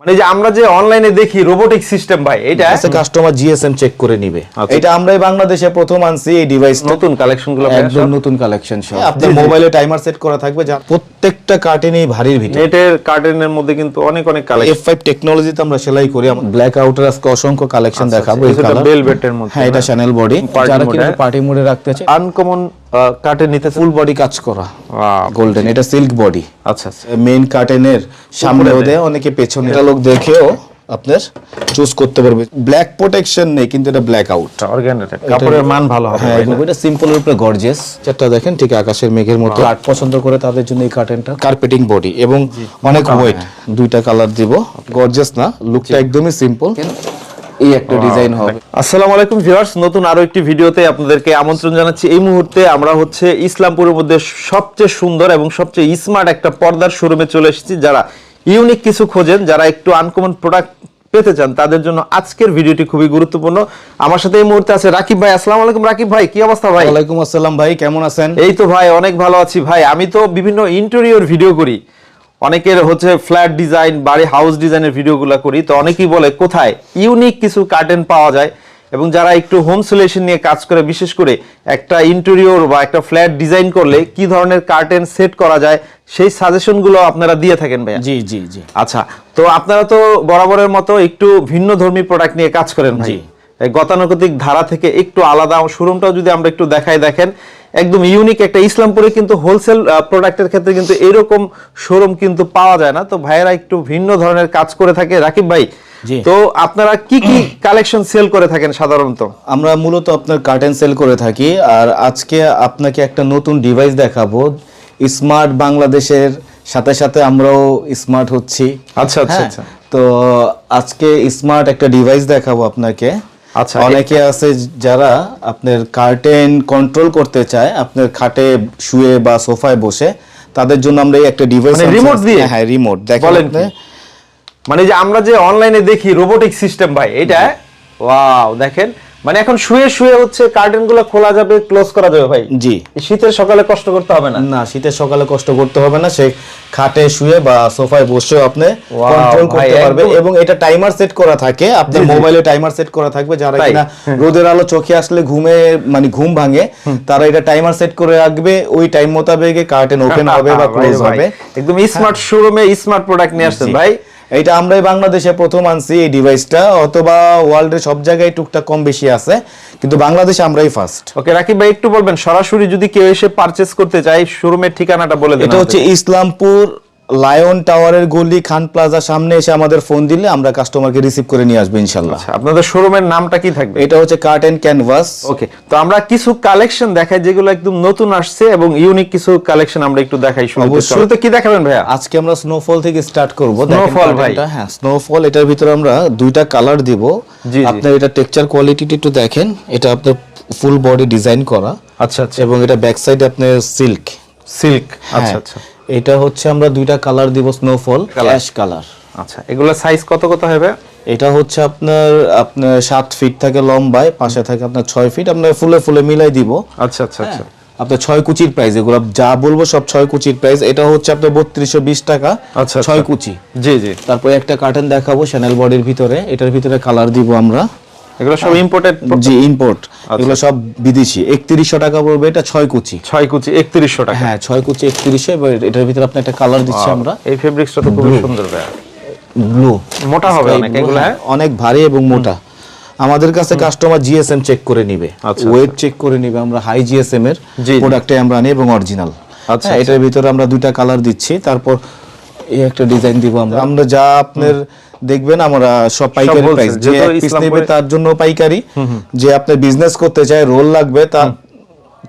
মানে যে আমরা যে অনলাইনে দেখি রোবোটিক সিস্টেম ভাই এটা কাস্টমার জিএসএম চেক করে নিবে। আচ্ছা। এটা আমরাই বাংলাদেশে প্রথম আনছি এই ডিভাইসটা নতুন কালেকশনগুলো একদম নতুন কালেকশন সব। আপনার মোবাইলে টাইমার সেট করা থাকবে যা প্রত্যেকটা কার্টেনই ভারীর ভিতরে। নেটের কার্টেনের মধ্যে কিন্তু অনেক অনেক কালেকশন এফ ফাইভ টেকনোলজিতে আমরা সেলাই করি। ব্ল্যাক আউটার আজকে অসংখ্য কালেকশন দেখাবো এই কিছুটা কালার বেলভেটের মধ্যে হ্যাঁ এটা চ্যানেল বডি যারা mode, কিনা হ্যাঁ? পার্টি মোডে রাখতে চায়। আনকমন কার্টেন নিতে ফুল বডি কাজ করা গোল্ডেন এটা সিল্ক বডি আচ্ছা আচ্ছা। মেইন কার্টেনের সামনেও দেয়। অনেকে পেছনে। এটা লোক দেখেও আপনার চুজ করতে পারবে। ব্ল্যাক প্রোটেকশন নেই কিন্তু এটা ব্ল্যাক আউট কাপড়ের মান ভালো হবে হ্যাঁ এটা সিম্পলের উপরে গর্জিয়াস দেখেন ঠিক আকাশের মেঘের মতো। কাঠ পছন্দ করে তাদের জন্য এই কার্টেনটা কার্পেটিং বডি এবং অনেক ওয়েট দুইটা কালার দিব। গর্জিয়াস না লুকটা একদমই সিম্পল এই একটা ডিজাইন হবে। আসসালামু আলাইকুম ভিউয়ার্স নতুন আরও একটি ভিডিওতে আপনাদেরকে আমন্ত্রণ জানাচ্ছি। এই মুহূর্তে আমরা হচ্ছে ইসলামপুরের মধ্যে সবচেয়ে সুন্দর এবং সবচেয়ে স্মার্ট একটা পর্দার শোরুমে চলে এসেছি। যারা ইউনিক কিছু খোঁজেন যারা একটু আনকমন প্রোডাক্ট পেতে চান তাদের জন্য আজকের ভিডিওটি খুবই গুরুত্বপূর্ণ। আমার সাথে এই মুহূর্তে আছে রাকিব ভাই। আসসালামু আলাইকুম রাকিব ভাই। কি অবস্থা ভাই? ওয়ালাইকুম আসসালাম ভাই। কেমন আছেন? এই তো ভাই অনেক ভালো আছি ভাই। আমি তো বিভিন্ন ইন্টেরিয়র ভিডিও করি। অনেকের হচ্ছে ফ্ল্যাট ডিজাইন বাড়ি হাউস ডিজাইনের ভিডিওগুলো করি তো অনেকেই বলে কোথায়? ইউনিক কিছু কার্টেন পাওয়া যায় এবং যারা একটু হোম সলিউশন নিয়ে কাজ করে বিশেষ করে একটা ইন্টেরিয়র বা একটা ফ্ল্যাট ডিজাইন করলে কি ধরনের কার্টেন সেট করা যায় সেই সাজেশনগুলো আপনারা দিয়ে থাকেন ভাইয়া। জি জি জি। আচ্ছা তো আপনারা তো বরাবরের মতো একটু ভিন্ন ধর্মী প্রোডাক্ট নিয়ে কাজ করেন ভাই। গতানুগতিক ধারা থেকে একটু আলাদা। শোরুমটাও যদি আমরা একটু দেখাই দেখেন একদম ইউনিক একটা ইসলামপুরে কিন্তু হোলসেল প্রোডাক্টের ক্ষেত্রে কিন্তু এরকম শোরুম কিন্তু পাওয়া যায় না। তো ভাইয়েরা একটু ভিন্ন ধরনের কাজ করে থাকে। রাকিব ভাই তো আপনারা কি কি কালেকশন সেল করে থাকেন সাধারণত? আমরা মূলত আপনার কার্টেন সেল করে থাকি। আর আজকে আপনাকে একটা নতুন ডিভাইস দেখাবো। স্মার্ট বাংলাদেশের সাথে সাথে আমরাও স্মার্ট হচ্ছি। আচ্ছা, আচ্ছা, হ্যাঁ, আচ্ছা। তো আজকে স্মার্ট একটা ডিভাইস দেখাবো আপনাকে। আচ্ছা, অনেকে আছে যারা আপনার কার্টেন কন্ট্রোল করতে চায় আপনার খাটে শুয়ে বা সোফায় বসে তাদের জন্য আমরা এই একটা ডিভাইস রিমোট remote দিয়ে? হ্যাঁ রিমোট দেখেন আপনি। কি? মানে যে আমরা যে অনলাইনে দেখি রোবোটিক সিস্টেম ভাই এটা ওয়াও দেখেন মানে এখন শুয়ে শুয়ে হচ্ছে কার্টেনগুলো খোলা যাবে ক্লোজ করা যাবে ভাই। জি। শীতের সকালে কষ্ট করতে হবে না। না শীতের সকালে কষ্ট করতে হবে না। সে খাটে শুয়ে বা সোফায় বসেও আপনি কন্ট্রোল করতে পারবে। এবং এটা টাইমার সেট করা থাকে। আপনার মোবাইলে টাইমার সেট করা থাকবে। যারা? কিনা রোদের আলো চোখে আসলে ঘুমে মানে ঘুম ভাঙে তারা এটা টাইমার সেট করে রাখবে। ওই টাইম মোতাবেক কার্টেন ওপেন হবে বা ক্লোজ হবে। একদম স্মার্ট শোরুমে স্মার্ট প্রোডাক্ট নিয়ে আসছেন ভাই। এটা আমরাই বাংলাদেশে প্রথম আনছি এই ডিভাইসটা অথবা ওয়ার্ল্ডের সব জায়গায় টুকটাক কম বেশি আছে কিন্তু বাংলাদেশে আমরাই ফার্স্ট ওকে রাকিব ভাই একটু বলবেন সরাসরি যদি কেউ এসে পারচেজ করতে চায় শোরুমের ঠিকানাটা বলে দেন এটা হচ্ছে ইসলামপুর লায়ন টাওয়ারের গলি খান প্লাজা সামনে এসে আমাদের ফোন দিলে আমরা কাস্টমারকে রিসিভ করে নিয়ে আসব ইনশাল্লাহ। আচ্ছা, আপনাদের শোরুমের নামটা কি থাকবে? এটা হচ্ছে কার্ট এন্ড ক্যানভাস ওকে তো আমরা কিছু কালেকশন দেখাই যেগুলো একদম নতুন আসছে এবং ইউনিক কিছু কালেকশন আমরা একটু দেখাই শুরুতে। কি দেখাবেন ভাইয়া? আজকে আমরা স্নোফল থেকে স্টার্ট করব। Snowfall ভাই। হ্যাঁ স্নোফল এটার ভিতরে আমরা দুইটা কালার দিব। আপনার এটা টেক্সচার কোয়ালিটিটা একটু দেখেন। এটা আপনার ফুল বডি ডিজাইন করা। আচ্ছা আচ্ছা। এবং এটা ব্যাক সাইডে আপনার সিল্ক সিল্ক। আচ্ছা আচ্ছা। এটা হচ্ছে আমরা দুইটা কালার দিব স্নোফল অ্যাশ কালার আচ্ছা এগুলো সাইজ কত কত হবে? এটা হচ্ছে আপনার আপনার সাত ফিট থাকে লম্বায় পাশে থাকে আপনার ছয় ফিট আপনার ফুলে ফুলে মিলাই দিব। আচ্ছা আচ্ছা আচ্ছা। আপনার ছয় কুচির প্রাইস এগুলো যা বলব সব ছয় কুচির প্রাইস এটা হচ্ছে আপনার বত্রিশশো বিশ টাকা আচ্ছা, ছয় আচ্ছা। কুচি। জি জি। তারপরে একটা কার্টেন দেখাবো চ্যানেল বডির ভিতরে। এটার ভিতরে কালার দিব আমরা। এগুলো সব ইম্পোর্টেড জি ইম্পোর্ট আচ্ছা। এগুলো সব বিদেশি। একত্রিশশো টাকা পড়বে এটা ছয় কুচি। ছয় কুচি একত্রিশশো টাকা। হ্যাঁ ছয় কুচি একত্রিশশো। এবার এটার ভিতরে আপনি একটা কালার দিচ্ছি আমরা। এই ফেব্রিক্সটা তো খুবই সুন্দর ভাইয়া। ব্লু মোটা হবে অনেক এগুলো হ্যাঁ অনেক ভারী এবং মোটা। আমাদের কাছে কাস্টমার জিএসএম চেক করে নিবে। আচ্ছা, ওয়েট চেক করে নিবে আমরা হাই জিএসএম এর। প্রোডাক্টে আমরা আনি এবং অরিজিনাল আচ্ছা, হ্যাঁ এটার ভিতরে আমরা দুইটা কালার দিচ্ছি। তারপর এই একটা ডিজাইন দিব আমরা। আমরা যা আপনার দেখবেন আমরা সব পাইকারি প্রাইস যে এক পিস নেবে তার জন্য পাইকারি যে আপনি বিজনেস করতে চায় রোল লাগবে তা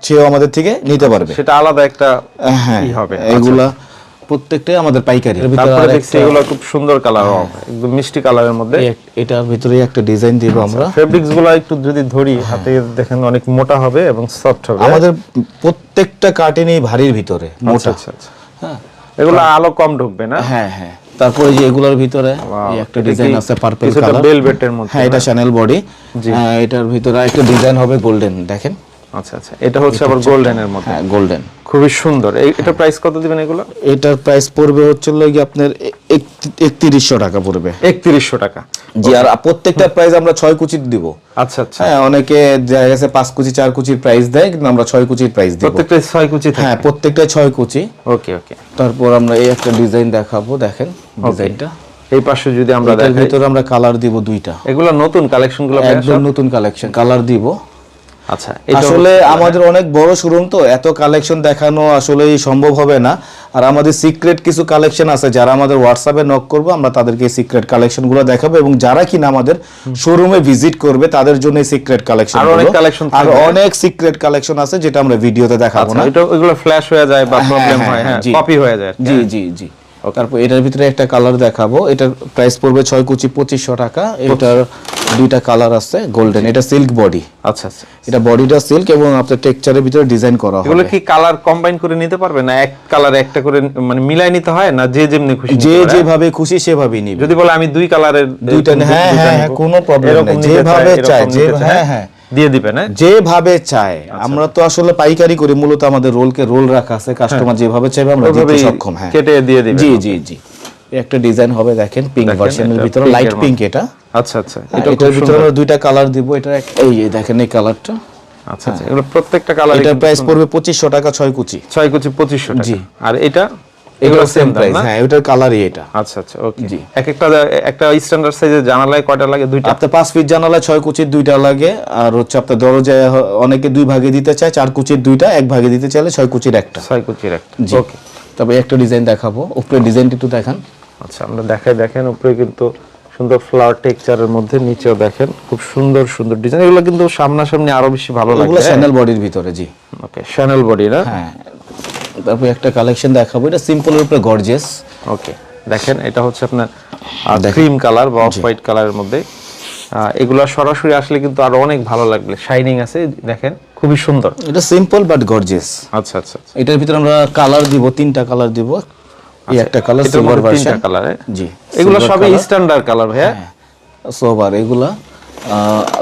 সেও আমাদের থেকে নিতে পারবে। সেটা আলাদা একটা হ্যাঁ ই হবে। এগুলা প্রত্যেকটাই আমাদের পাইকারি। তারপরে দেখছি এগুলো খুব সুন্দর কালার একদম মিষ্টি কালারের মধ্যে। এটার ভিতরে একটা ডিজাইন দিব আমরা। ফেব্রিক্সগুলো একটু যদি ধরি হাতে দেখেন অনেক মোটা হবে এবং সফট হবে। আমাদের প্রত্যেকটা কার্টেনই ভারীর ভিতরে আচ্ছা মোটা আচ্ছা আচ্ছা। হ্যাঁ। এগুলো আলো কম ঢুকবে না? হ্যাঁ হ্যাঁ। তারপরে যে এগুলোর ভিতরে একটা ডিজাইন আছে পার্পল কালার এটা এর মধ্যে, হ্যাঁ এটা? চ্যানেল বডি এটার ভিতরে একটা ডিজাইন হবে গোল্ডেন দেখেন। আচ্ছা আচ্ছা এটা হচ্ছে আবার গোল্ডেনের মধ্যে। হ্যাঁ গোল্ডেন খুবই সুন্দর। এটা প্রাইস কত দিবেন এগুলো? এটার প্রাইস পড়বে হচ্ছে কি আপনার একত্রিশশো টাকা পড়বে। একত্রিশশো টাকা। জি আর প্রত্যেকটা প্রাইস আমরা ছয় কুচির দিব। আচ্ছা আচ্ছা। হ্যাঁ অনেকে দেখা গেছে পাঁচ কুচি চার কুচির প্রাইস দেয় কিন্তু আমরা ছয় কুচির প্রাইস দিব। প্রত্যেকটা ছয় কুচি হ্যাঁ প্রত্যেকটা ছয় কুচি। ওকে ওকে। তারপর আমরা এই একটা ডিজাইন দেখাবো দেখেন ডিজাইনটা এই পাশে যদি আমরা দেখাই। ভিতরে আমরা কালার দিব দুইটা। এগুলো নতুন কালেকশনগুলো ভাইয়া একদম নতুন কালেকশন কালার দিব। আচ্ছা আসলে আমাদের অনেক বড় শোরুম তো এত কালেকশন দেখানো আসলে সম্ভব হবে না। আর আমাদের সিক্রেট কিছু কালেকশন আছে যারা আমাদের হোয়াটসঅ্যাপে নক করব আমরা তাদেরকে সিক্রেট কালেকশনগুলো দেখাবো এবং যারা কিনা আমাদের শোরুমে ভিজিট করবে তাদের জন্য সিক্রেট কালেকশন আরও অনেক collection আর অনেক সিক্রেট কালেকশন আছে যেটা আমরা ভিডিওতে দেখাবো আচ্ছা না। এটা ওইগুলো ফ্ল্যাশ হয়ে যায় বা হ্যাঁ, প্রবলেম হ্যাঁ, হয় হ্যাঁ কপি হয়ে যায়। জি জি জি। তারপর এটার ভিতরে একটা কালার দেখাবো। এটার প্রাইস পড়বে ছয় কুচি পঁচিশশো টাকা। এটার দুইটা কালার আছে গোল্ডেন এটা সিল্ক বডি আচ্ছা আচ্ছা। এটা বডিটা সিল্ক এবং আপনার টেক্সচারের ভিতরে ডিজাইন করা এগুলো হবে। কি কালার কম্বাইন করে নিতে পারবে? না এক কালার একটা করে মানে মিলাই নিতে হয়? না যে যেমনি খুশি যে যেভাবে খুশি সেভাবেই নিবে। যদি বলে আমি দুই কালারের দুইটা হ্যাঁ, হ্যাঁ, হ্যাঁ, কোনো প্রবলেম নেই। যেভাবে চায়, যে- হ্যাঁ, হ্যাঁ। দিয়ে দিবেন হ্যাঁ? যেভাবে চায়। আচ্ছা। আমরা তো আসলে পাইকারি করি মূলত আমাদের রোলকে রোল রাখা আছে কাস্টমার যেভাবে চাইবে আমরা দিতে সক্ষম হ্যাঁ। কেটে দিয়ে দিবেন। জি জি জি। একটা ডিজাইন হবে দেখেন পিঙ্ক ভার্সনের ভিতরে লাইট পিঙ্ক এটা। আচ্ছা আচ্ছা এটা এটা এটার ভিতরে আমরা দুইটা কালার দিব এটা এই দেখেন এই কালারটা আচ্ছা আচ্ছা এগুলো প্রত্যেকটা কালার এটার প্রাইস পড়বে পঁচিশশো টাকা ছয় কুচি। ছয় কুচি পঁচিশশো টাকা। জি। আর এটা? এগুলো এগুলো সেম সেম প্রাইস হ্যাঁ ওটার কালারই এটা। আচ্ছা আচ্ছা ওকে এক একটা একটা স্ট্যান্ডার্ড সাইজের জানালায় কয়টা লাগে? দুইটা? আপনার পাঁচ ফিট জানালা ছয় কুচির দুইটা লাগে আর হচ্ছে আপনার দরজায় অনেকে দুই ভাগে দিতে চায় চার কুচির দুইটা এক ভাগে দিতে চাইলে কুচির একটা। কুচির একটা ওকে তবে একটা ডিজাইন দেখাবো উপরে ডিজাইনটা একটু দেখান। আচ্ছা আমরা দেখাই দেখেন উপরে কিন্তু সুন্দর ফ্লাওয়ার টেক্সচারের মধ্যে নিচেও দেখেন খুব সুন্দর সুন্দর ডিজাইন এগুলো কিন্তু সামনাসামনি আরও বেশি ভালো স্যান্ডেল বডির ভিতরে জি। ওকে শ্যানেল বডি না? হ্যাঁ। তারপর একটা কালেকশন দেখাবো। এটা সিম্পলের উপরে গর্জিয়াস ওকে দেখেন এটা হচ্ছে আপনার ক্রিম কালার বা অফ হোয়াইট কালারের মধ্যে। এগুলো সরাসরি আসলে কিন্তু আরও অনেক ভালো লাগবে। শাইনিং আছে দেখেন খুবই সুন্দর। এটা সিম্পল বাট গর্জিয়াস আচ্ছা আচ্ছা। আচ্ছা। এটার ভিতরে আমরা কালার দিব তিনটা কালার দিব। এই একটা কালার সিলভার মধ্যে তিনটা ভার্সন কালার জি এগুলো সবই স্ট্যান্ডার্ড কালার ভাইয়া সোবার এগুলা।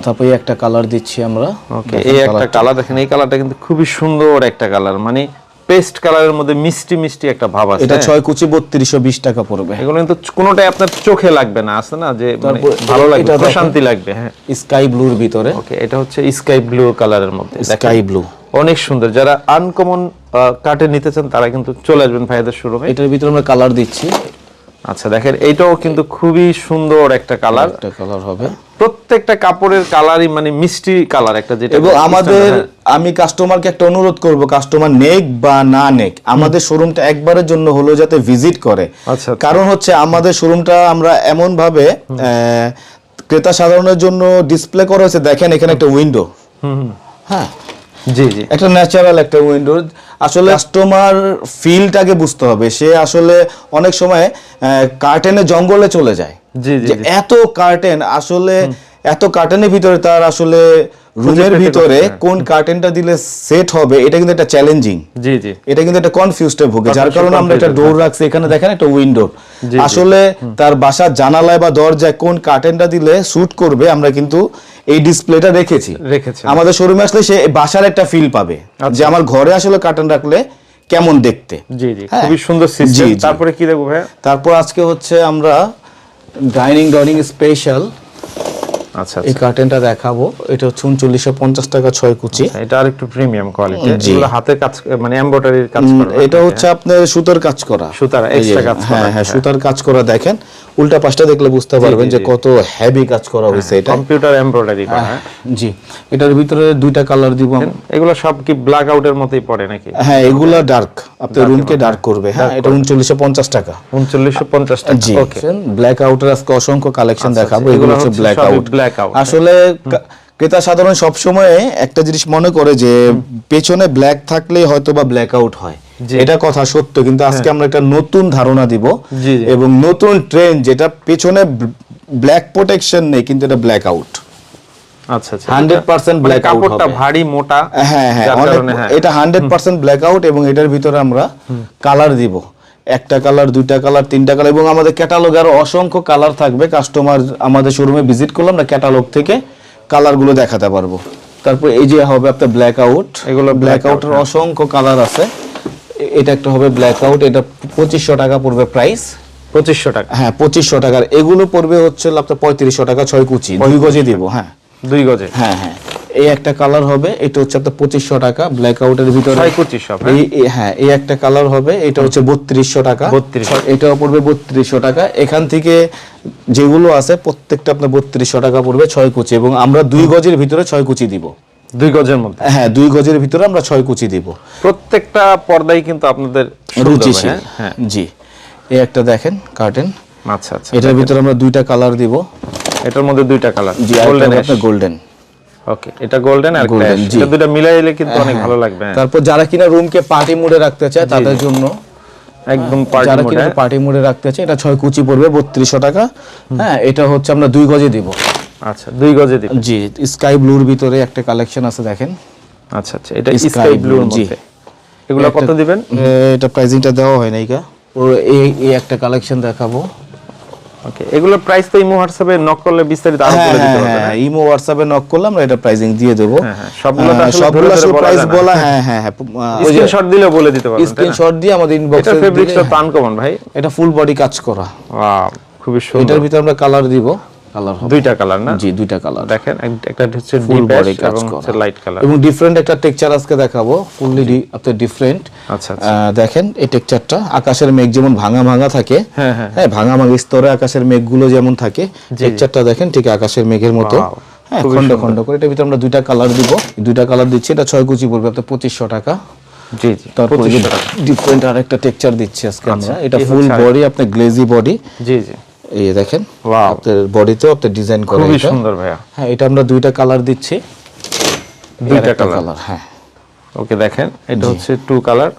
তারপরে একটা কালার দিচ্ছি আমরা। ওকে এই একটা কালার দেখেন এই কালারটা কিন্তু খুবই সুন্দর একটা কালার মানে পেস্ট কালারের মধ্যে মিষ্টি মিষ্টি একটা ভাব আছে এটা হ্যাঁ? ছয় কুচি বত্রিশশো বিশ টাকা পড়বে। এগুলো কিন্তু কোনোটাই আপনার চোখে লাগবে না আছে না? যে মানে ভালো লাগবে। প্রশান্তি লাগবে হ্যাঁ। স্কাই ব্লুর ভিতরে। ওকে এটা হচ্ছে স্কাই ব্লু কালারের মধ্যে স্কাই ব্লু। অনেক সুন্দর। যারা আনকমন কাটে নিতে চান তারা কিন্তু চলে আসবেন ভাইদের শোরুমে এটার ভিতরে আমরা কালার দিচ্ছি। আচ্ছা দেখেন এইটাও কিন্তু খুবই সুন্দর একটা কালার। একটা কালার হবে। প্রত্যেকটা কাপড়ের কালারই মানে মিষ্টি কালার একটা যেটা এবং আমাদের হ্যাঁ। আমি কাস্টমারকে একটা অনুরোধ করব কাস্টমার নেক বা না নেক আমাদের শোরুমটা একবারের জন্য হলো যাতে ভিজিট করে। আচ্ছা, আচ্ছা। কারণ হচ্ছে আমাদের শোরুমটা আমরা এমন ভাবে ক্রেতা সাধারণের জন্য ডিসপ্লে করা হয়েছে দেখেন এখানে একটা উইন্ডো হুম হ্যাঁ। জি জি। একটা ন্যাচারাল একটা উইন্ডো আসলে কাস্টমার ফিলটাকে বুঝতে হবে। সে আসলে অনেক সময় কার্টেনে জঙ্গলে চলে যায়। জি জি যে এত কার্টেন আসলে এত কার্টেনের ভিতরে তার আসলে রুমের ভিতরে কোন কার্টেনটা দিলে সেট হবে এটা কিন্তু একটা চ্যালেঞ্জিং জি জি। এটা কিন্তু একটা কনফিউজড ভোগে। যার কারণে আমরা একটা ডোর রাখছি এখানে দেখেন একটা উইন্ডো আসলে তার বাসার জানালায় বা দরজায় কোন কার্টেনটা দিলে শুট করবে আমরা কিন্তু এই ডিসপ্লেটা রেখেছি রেখেছি আমাদের শোরুমে আসলে সে বাসার একটা ফিল পাবে আচ্ছা। যে আমার ঘরে আসলে কার্টন রাখলে কেমন দেখতে। জি জি হ্যাঁ। খুবই সুন্দর সিস্টেম তারপরে কি দেখব ভাই তারপর আজকে হচ্ছে আমরা ডাইনিং ডাইনিং স্পেশাল আচ্ছা এই কার্টেনটা দেখাবো। এটা হচ্ছে উনচল্লিশশো পঞ্চাশ টাকা ছয় কুচি। আচ্ছা এটা আর একটু প্রিমিয়াম কোয়ালিটি এগুলো হাতে কাজ মানে এমব্রয়ডারির কাজ করা। এটা হচ্ছে আপনার সুতার কাজ করা। সুতার extra কাজ করা, হ্যাঁ হ্যাঁ হ্যাঁ। সুতার কাজ করা দেখেন। উল্টা পাশটা দেখলে বুঝতে পারবেন যে কত হেভি কাজ করা হয়েছে এটা। কম্পিউটার এমব্রয়ডারি করা হ্যাঁ। জি। এটার ভিতরে দুইটা কালার দিব। এগুলো সব কি ব্ল্যাক আউটের মতোই পড়ে নাকি? হ্যাঁ এগুলা ডার্ক আপনার রুমকে ডার্ক করবে। হ্যাঁ এটা উনচল্লিশশো পঞ্চাশ টাকা। উনচল্লিশশো পঞ্চাশ জি। ব্ল্যাক আউটের আজকে অসংখ্য কালেকশন দেখাবো। আচ্ছা, এগুলো এগুলো হচ্ছে ব্ল্যাক আউট আসলে ক্রেতা সাধারণ সবসময় একটা জিনিস মনে করে যে পেছনে ব্ল্যাক থাকলে হয়তো বা ব্ল্যাক আউট হয় এটা কথা সত্য কিন্তু আজকে আমরা একটা নতুন ধারণা দিব। এবং নতুন ট্রেন্ড যেটা পেছনে ব্ল্যাক প্রোটেকশন নেই কিন্তু এটা ব্ল্যাক আউট আচ্ছা। আচ্ছা 100% মানে black out কাপড়টা ভারী মোটা হ্যাঁ হ্যাঁ হ্যাঁ। এটা হান্ড্রেড পার্সেন্ট ব্ল্যাক আউট এবং এটার ভিতরে আমরা কালার দিব। একটা কালার দুইটা কালার তিনটা কালার এবং আমাদের ক্যাটালগ আরও অসংখ্য কালার থাকবে। কাস্টমার আমাদের শোরুমে ভিজিট করলে আমরা ক্যাটালগ থেকে কালারগুলো দেখাতে পারব। তারপর এই যে হবে আপনার ব্ল্যাক আউট এগুলো ব্ল্যাক আউটের অসংখ্য কালার আছে। এটা একটা হবে ব্ল্যাক আউট এটা পঁচিশশো টাকা পড়বে প্রাইস পঁচিশশো টাকা। হ্যাঁ পঁচিশশো টাকার। এগুলো পড়বে হচ্ছে আপনার পঁয়ত্রিশশো টাকা ছয় কুচি দুই গজে দিব হ্যাঁ। দুই গজে। হ্যাঁ হ্যাঁ। এই একটা কালার হবে এটা হচ্ছে আপনার পঁচিশশো টাকা ব্ল্যাক আউটের ভিতরে। হ্যাঁ? এই হ্যাঁ এই একটা কালার হবে এটা হচ্ছে বত্রিশশো টাকা। 3200 এটাও পড়বে বত্রিশশো টাকা। এখান থেকে যেগুলো আছে প্রত্যেকটা আপনার বত্রিশশো টাকা পড়বে ছয় কুচি এবং আমরা দুই গজের ভিতরে ছয় কুচি দিব। দুই গজের মধ্যে? হ্যাঁ দুই গজের ভিতরে আমরা ছয় কুচি দিব। প্রত্যেকটা পর্দাই কিন্তু আপনাদের রুচিশীল হ্যাঁ? জি। এই একটা দেখেন কার্টেন আচ্ছা আচ্ছা এটার ভিতরে আমরা দুইটা কালার দিব। এটার মধ্যে দুইটা কালার জি গোল্ডেন গোল্ডেন ওকে এটা গোল্ডেন আর Golden, এটা দুটো মিলাইলে কিন্তু অনেক ভালো লাগবে হ্যাঁ। তারপর যারা কিনা রুমকে পার্টি মোডে রাখতে চায় তাদের জন্য একদম পার্টি যারা কিনা পার্টি মোডে রাখতে চায় এটা ছয় কুচি পড়বে বত্রিশশো টাকা। হ্যাঁ এটা হচ্ছে আমরা দুই গজে দিব। আচ্ছা দুই গজে জি স্কাই ব্লুর ভিতরে একটা কালেকশন আছে দেখেন। আচ্ছা আচ্ছা এটা স্কাই ব্লুর জি। মধ্যে। এগুলো কত দিবেন? এটা প্রাইসিংটা দেওয়া হয় নাই কা ওর এই এই একটা কালেকশন দেখাবো। ওকে এগুলোর প্রাইস তো ইমো হোয়াটসঅ্যাপে নক করলে বিস্তারিত আরও হ্যাঁ বলে দিতে পারবেন হ্যাঁ ইমো হোয়াটসঅ্যাপে নক করলে আমরা এটা প্রাইসিং দিয়ে দেবো। হ্যাঁ, হ্যাঁ, সবগুলো আসলে সবগুলো প্রাইস বলা হ্যাঁ হ্যাঁ হ্যাঁ স্ক্রিনশট দিলেও বলে দিতে পারবেন স্ক্রিনশট দিয়ে আমাদের এটা ইনবক্সে ফেব্রিক্সটা টান কমন ভাই। এটা ফুল বডি কাজ করা। ওয়াও খুবই সুন্দর। এটার ভিতরে আমরা কালার দিব। কালার হবে। দুইটা কালার না? জি দুইটা কালার দেখেন একটা হচ্ছে ফুল বডি কাজ করা। লাইট কালার এবং ডিফারেন্ট একটা টেক্সচার আজকে দেখাবো। ফুললি আপনার ডিফারেন্ট আচ্ছা আচ্ছা। দেখেন এই টেক্সচারটা আকাশের মেঘ যেমন ভাঙা ভাঙা থাকে হ্যাঁ, হ্যাঁ। হ্যাঁ ভাঙা ভাঙা স্তরে আকাশের মেঘগুলো যেমন থাকে টেক্সচারটা দেখেন ঠিক আকাশের মেঘের মতো। হ্যাঁ খন্ড খন্ড করে। এটার ভিতরে আমরা দুইটা কালার দিব। দুইটা কালার দিচ্ছি এটা ছয় কুচি পড়বে আপনার পঁচিশশো টাকা। জি জি তারপরে ডিফারেন্ট আর একটা টেক্সচার দিচ্ছি আজকে আমরা। এটা ফুল বডি আপনার গ্লেজি বডি জি জি। এই দেখেন আপনার বডিতেও ডিজাইন করা খুবই সুন্দর ভাইয়া। হ্যাঁ এটা আমরা দুইটা কালার দিচ্ছি। দুইটা কালার হ্যাঁ। ওকে দেখেন এটা হচ্ছে টু কালার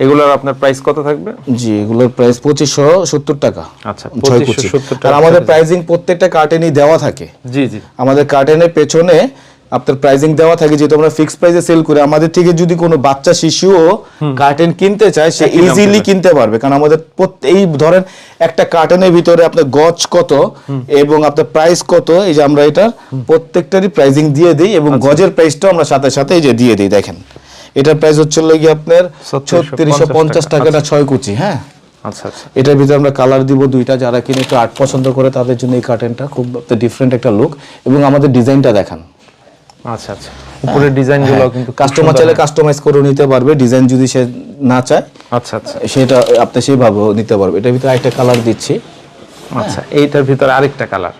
এগুলোর আপনার প্রাইস কত থাকবে? জি এগুলোর প্রাইস পঁচিশশো সত্তর টাকা। আচ্ছা ছয় 2570 টাকা আর আমাদের প্রাইজিং প্রত্যেকটা কার্টেনই দেওয়া থাকে। জি জি। আমাদের কার্টেনের পেছনে আপনার প্রাইজিং দেওয়া থাকে যেহেতু আমরা ফিক্সড প্রাইসে সেল করি আমাদের থেকে যদি কোনো বাচ্চা শিশুও কার্টেন কিনতে চায় সে ইজিলি কিনতে পারবে। কারণ আমাদের এই ধরেন একটা কার্টনের ভিতরে আপনার গজ কত এবং আপনার প্রাইস কত এই যে আমরা এটা প্রত্যেকটারই প্রাইজিং দিয়ে দিই এবং আচ্ছা। গজের প্রাইসটাও আমরা সাথে সাথে এই যে দিয়ে দিই দেখেন। এটার প্রাইস হচ্ছে গিয়ে আপনার ছত্রিশশো পঞ্চাশ টাকাটা ছয় কুচি হ্যাঁ? আচ্ছা আচ্ছা। এটার ভিতরে আমরা কালার দিব দুইটা যারা কিনে একটু আর্ট পছন্দ করে তাদের জন্য এই কার্টেনটা খুব ডিফারেন্ট একটা লুক এবং আমাদের ডিজাইনটা দেখান। আচ্ছা আচ্ছা। উপরের ডিজাইনগুলো কিন্তু কাস্টমার। চাইলে কাস্টমাইজ করে নিতে পারবে ডিজাইন যদি সে না চায় আচ্ছা আচ্ছা। সেটা আপনি সেইভাবেও নিতে পারবে। এটার ভিতরে একটা কালার দিচ্ছি। আচ্ছা এইটার ভিতরে আরেকটা কালার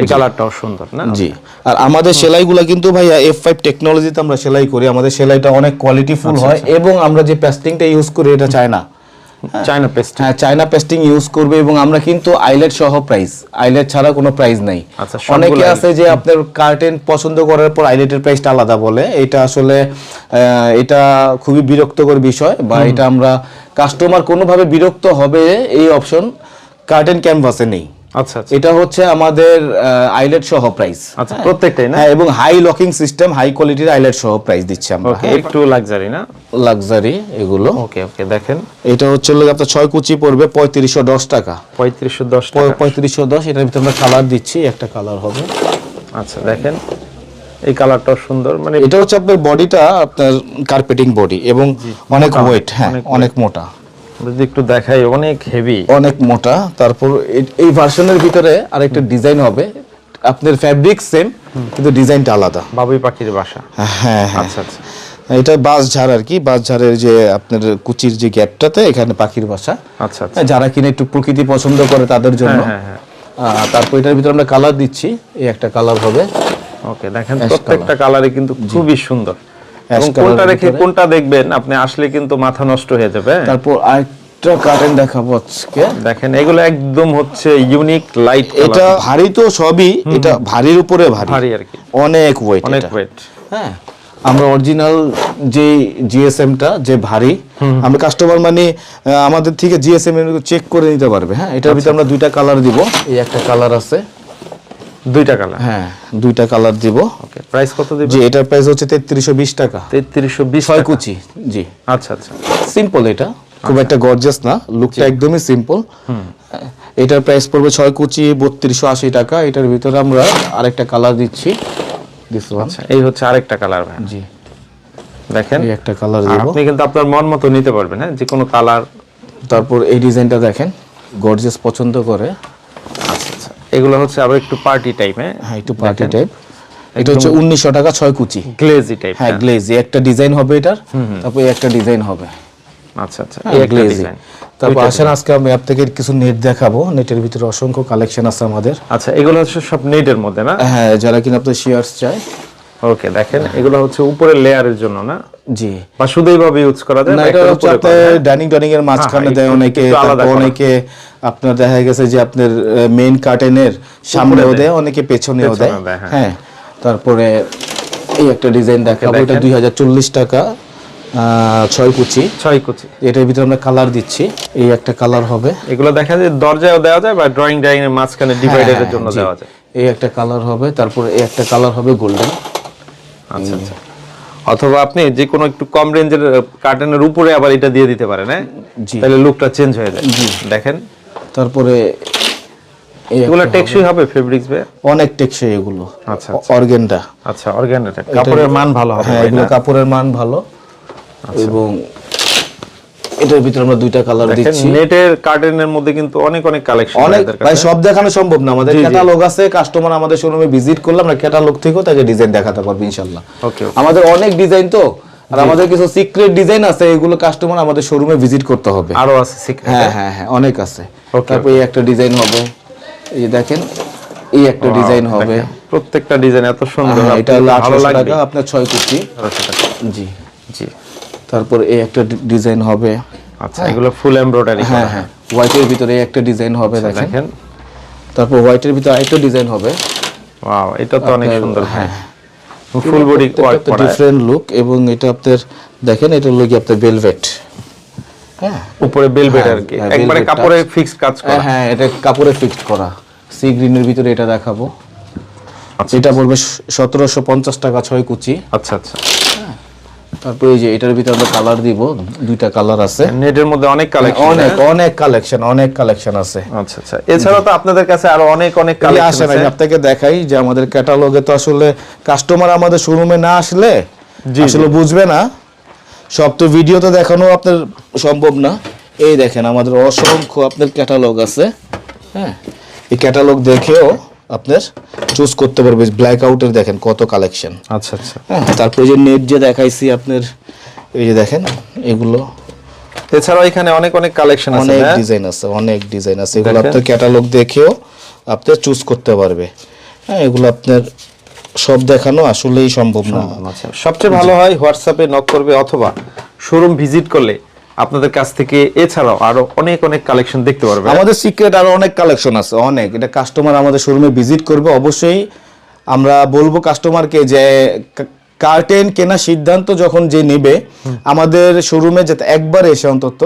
এই কালারটাও সুন্দর না? জি। আর আমাদের সেলাইগুলো কিন্তু ভাইয়া এফ ফাইভ টেকনোলজিতে আমরা সেলাই করি। আমাদের সেলাইটা অনেক কোয়ালিটিফুল হয় এবং আমরা যে পেস্টিংটা ইউজ করি এটা চায় না। চায়না পেস্ট হ্যাঁ চায়না পেস্টিং ইউজ করবে এবং আমরা কিন্তু আইলেট সহ প্রাইস আইলেট ছাড়া কোনো প্রাইস নাই। আচ্ছা, অনেকে আছে যে আপনার কার্টেন পছন্দ করার পর আইলেটের প্রাইসটা আলাদা বলে। এটা আসলে এটা খুবই বিরক্তকর বিষয় বা এটা আমরা কাস্টমার কোনোভাবে বিরক্ত হবে এই অপশন কার্টেন ক্যানভাসে নেই। আচ্ছা আচ্ছা। এটা হচ্ছে আমাদের আইলেট সহ প্রাইস আচ্ছা প্রত্যেকটাই না? হ্যাঁ এবং হাই লকিং সিস্টেম হাই কোয়ালিটির আইলেট সহ প্রাইস দিচ্ছি আমরা। ওকে একটু লাক্সারি না? লাক্সারি এগুলো। ওকে ওকে দেখেন। এটা হচ্ছে হলো আপনার ছয় কুচি পড়বে পঁয়ত্রিশশো দশ টাকা। পঁয়ত্রিশশো দশ টাকা। পঁয়ত্রিশশো দশ এটার ভিতরে আমরা কালার দিচ্ছি একটা কালার হবে। আচ্ছা দেখেন। এই কালারটাও সুন্দর মানে এটা হচ্ছে আপনার বডিটা আপনার কার্পেটিং বডি এবং অনেক ওয়েট হ্যাঁ অনেক মোটা। যদি একটু দেখাই অনেক হেভি অনেক মোটা তারপর এই ভার্সনের ভিতরে আরেকটা ডিজাইন হবে। আপনার ফ্যাব্রিক সেম কিন্তু ডিজাইনটা আলাদা। বাবুই পাখির বাসা। হ্যাঁ হ্যাঁ আচ্ছা আচ্ছা। এটা বাস ঝাড় আর কি বাস ঝাড়ের যে আপনার কুচির যে গ্যাপটাতে এখানে পাখির বাসা। আচ্ছা আচ্ছা। হ্যাঁ, যারা কিনে একটু প্রকৃতি পছন্দ করে তাদের জন্য। হ্যাঁ হ্যাঁ তারপর এটার ভিতরে আমরা কালার দিচ্ছি এই একটা কালার হবে। ওকে দেখেন প্রত্যেকটা কালারে কিন্তু খুবই সুন্দর। কোনটা রেখে কোনটা দেখবেন আপনি আসলে কিন্তু মাথা নষ্ট হয়ে যাবে হ্যাঁ? তারপর আরেকটা কার্টেন দেখাবো আজকে। দেখেন এগুলো একদম হচ্ছে ইউনিক লাইট এটা ভারী তো সবই এটা ভারীর উপরে ভারী। ভারী আর কি। অনেক ওয়েট অনেক ওয়েট হ্যাঁ আমরা অরিজিনাল যে জিএসএমটা যে ভারী আমরা কাস্টমার মানে আমাদের থেকে জিএসএম চেক করে নিতে পারবে হ্যাঁ? এটার ভিতরে আমরা দুইটা কালার দিব। এই একটা কালার আছে। দুইটা কালার হ্যাঁ দুইটা কালার দিব। ওকে প্রাইস কত দিবেন জি এটার প্রাইস হচ্ছে তেত্রিশশো বিশ টাকা। তেত্রিশশো বিশ ছয় কুচি জি। আচ্ছা আচ্ছা। সিম্পল এটা খুব একটা গর্জাস না লুকটা একদমই সিম্পল এটার প্রাইস পড়বে ছয় কুচি বত্রিশশো আশি টাকা। এটার ভিতরে আমরা আরেকটা কালার দিচ্ছি। দিস আচ্ছা এই হচ্ছে আরেকটা কালার ভাই জি। দেখেন। এই একটা কালার দিব। আপনি কিন্তু আপনার মন মতো নিতে পারবেন হ্যাঁ? যে কোনো কালার তারপর এই ডিজাইনটা দেখেন। গর্জিয়াস পছন্দ করে। আচ্ছা আচ্ছা এগুলো হচ্ছে আবার একটু পার্টি টাইপ হ্যাঁ? হ্যাঁ একটু পার্টি টাইপ এটা হচ্ছে উনিশশো টাকা ছয় কুচি। গ্লেজি টাইপ হ্যাঁ গ্লেজি একটা ডিজাইন হবে এটার তারপর একটা ডিজাইন হবে। আচ্ছা আচ্ছা এই গ্লেজি ডিজাইন তারপর আসেন আজকে আমি আপনাকে কিছু নেট দেখাবো। নেটের ভিতরে অসংখ্য কালেকশন আছে আমাদের। আচ্ছা এগুলো হচ্ছে সব নেটের মধ্যে না? হ্যাঁ যারা কিনা আপনার শেয়ার্স চায়। ওকে দেখেন এগুলো হচ্ছে উপরের লেয়ারের জন্য না? জি। বা শুধু এইভাবে ইউজ করা যায় না এটা হচ্ছে। ডাইনিং ডাইনিং এর মাঝখানে হ্যাঁ, দেয় অনেকে। অনেকে আপনার দেখা গেছে যে আপনার মেইন কার্টেনের সামনেও দেয়। অনেকে পেছনেও দেয়। হ্যাঁ। হ্যাঁ তারপরে এই একটা ডিজাইন দেখাবো এটা টাকা ছয় কুচি। ছয় কুচি। এটার ভিতরে আমরা কালার দিচ্ছি এই একটা কালার হবে। এগুলো দেখা যায় দরজায়ও দেওয়া যায় বা ড্রয়িং ডাইনিং এর মাঝখানে ডিভাইডারের জন্য হ্যাঁ, দেওয়া যায়। এই একটা কালার হবে তারপরে এই একটা কালার হবে গোল্ডেন আচ্ছা আচ্ছা। অথবা আপনি যে কোনো একটু কম রেঞ্জের কার্টেনের উপরে আবার এটা দিয়ে দিতে পারেন হ্যাঁ। তাহলে লুকটা চেঞ্জ হয়ে যায়। দেখেন। তারপরে এগুলো টেকসই হবে। ফেব্রিক্স বে অনেক টেকসই এগুলো। আচ্ছা অর্গানটা। আচ্ছা অর্গানটা। কাপড়ের মান ভালো হবে হ্যাঁ এগুলো কাপড়ের মান ভালো। আচ্ছা। এবং এটার ভিতরে আমরা দুইটা কালার দিচ্ছি। নেটের কার্টেনের মধ্যে কিন্তু অনেক অনেক কালেকশন অনেক ভাই সব দেখানো সম্ভব না। আমাদের। ক্যাটালগ আছে কাস্টমার আমাদের শোরুমে ভিজিট করলে আমরা ক্যাটালগ থেকেও তাকে ডিজাইন দেখাতে পারব ইনশাল্লাহ। ওকে আমাদের অনেক ডিজাইন তো আর আমাদের কিছু সিক্রেট ডিজাইন আছে এগুলো কাস্টমার আমাদের শোরুমে ভিজিট করতে হবে। আরও আছে সিক্রেট হ্যাঁ হ্যাঁ? হ্যাঁ অনেক আছে। তারপর এই একটা ডিজাইন হবে। এই দেখেন এই একটা ডিজাইন হবে। প্রত্যেকটা ডিজাইন এত সুন্দর হ্যাঁ, এটা হলো আপনার ভালো আঠারোশো লাগবে। টাকা আপনার ছয় কুচি 1800 টাকা। জি। জি। তারপর এই একটা ডিজাইন হবে। আচ্ছা এগুলো ফুল এমব্রয়ডারি হ্যাঁ হ্যাঁ হোয়াইটের ভিতরে একটা ডিজাইন হবে দেখেন। দেখেন। তারপর হোয়াইটের ভিতরে আরেকটা ডিজাইন হবে। ওয়াও এটা তো অনেক সুন্দর হ্যাঁ। ফুল বডি ওয়ার্ক করা। ডিফারেন্ট লুক এবং এটা আপনার দেখেন এটা হলো কি আপনার ভেলভেট হ্যাঁ। উপরে বেলভেট আর কি। হ্যাঁ, একবারে কাপড়ে ফিক্স কাজ করা। হ্যাঁ, হ্যাঁ এটা কাপড়ে ফিক্সড করা। সি গ্রিনের ভিতরে এটা দেখাবো। আচ্ছা। এটা বলবে সতেরোশো পঞ্চাশ টাকা ছয় কুচি। আচ্ছা আচ্ছা। তারপর এই যে এটার ভিতরে আমরা কালার দিব দুইটা কালার আছে। নেটের মধ্যে অনেক কালেকশন অনেক অনেক কালেকশন অনেক কালেকশন আছে। আচ্ছা আচ্ছা। এছাড়া তো আপনাদের কাছে আরও অনেক অনেক কালেকশন আছে। আমি আপনাকে দেখাই যে আমাদের ক্যাটালগে তো আসলে কাস্টমার আমাদের শোরুমে না আসলে আসলে বুঝবে না। সব তো ভিডিওতে দেখানো আপনার সম্ভব না। এই দেখেন আমাদের অসংখ্য আপনার ক্যাটালগ আছে হ্যাঁ? এই ক্যাটালগ দেখেও আপনার চুজ করতে পারবে। ব্ল্যাক আউটের দেখেন কত কালেকশন আচ্ছা আচ্ছা। হ্যাঁ তারপরে যে নেট যে দেখাইছি আপনার এই যে দেখেন এগুলো। এছাড়াও এখানে অনেক অনেক কালেকশন আছে অনেক? ডিজাইন আছে অনেক ডিজাইন আছে। এগুলো আপনার ক্যাটালগ দেখেও আপনি চুজ করতে পারবে। হ্যাঁ এগুলো আপনার সব দেখানো আসলেই সম্ভব না। আচ্ছা। সবচেয়ে ভালো হয় হোয়াটসঅ্যাপে নক করবে অথবা শোরুম ভিজিট করলে। আপনাদের কাছ থেকে এছাড়াও আরও অনেক অনেক কালেকশন দেখতে পারবে। আমাদের সিক্রেট আরও অনেক কালেকশন আছে অনেক। এটা কাস্টমার আমাদের শোরুমে ভিজিট করবে অবশ্যই আমরা বলব কাস্টমারকে যে কার্টেন কেনা সিদ্ধান্ত যখন যে নেবে আমাদের শোরুমে যাতে একবার এসে অন্তত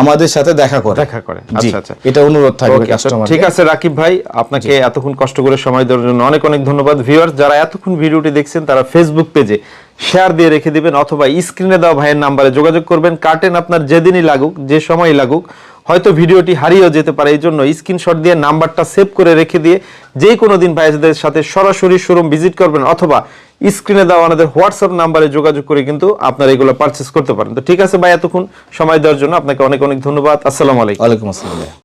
আমাদের সাথে দেখা করে। দেখা করে। আচ্ছা আচ্ছা। এটা অনুরোধ থাকবে কাস্টমার ঠিক আছে রাকিব ভাই আপনাকে এতক্ষণ কষ্ট করে সময় দেওয়ার জন্য অনেক অনেক ধন্যবাদ। ভিউয়ার্স যারা এতক্ষণ ভিডিওটি দেখছেন তারা ফেসবুক পেজে শেয়ার দিয়ে রেখে দিবেন অথবা স্ক্রিনে দেওয়া ভাইয়ের নাম্বারে যোগাযোগ করবেন। কার্টেন আপনার যেদিনই লাগুক যে সময়ই লাগুক হয়তো ভিডিওটি হারিয়েও যেতে পারে, এই জন্য স্ক্রিনশট দিয়ে নাম্বারটা সেভ করে রেখে দিয়ে যে কোনো দিন ভাইদের সাথে সরাসরি শোরুম ভিজিট করবেন অথবা স্ক্রিনে দেওয়া আমাদের হোয়াটসঅ্যাপ নাম্বারে যোগাযোগ করে কিন্তু আপনারা এগুলো পারচেস করতে পারেন। তো ঠিক আছে ভাই, এতক্ষণ সময় দেওয়ার জন্য আপনাকে অনেক অনেক ধন্যবাদ। আসসালামু আলাইকুম। আলাইকুম আসসালাম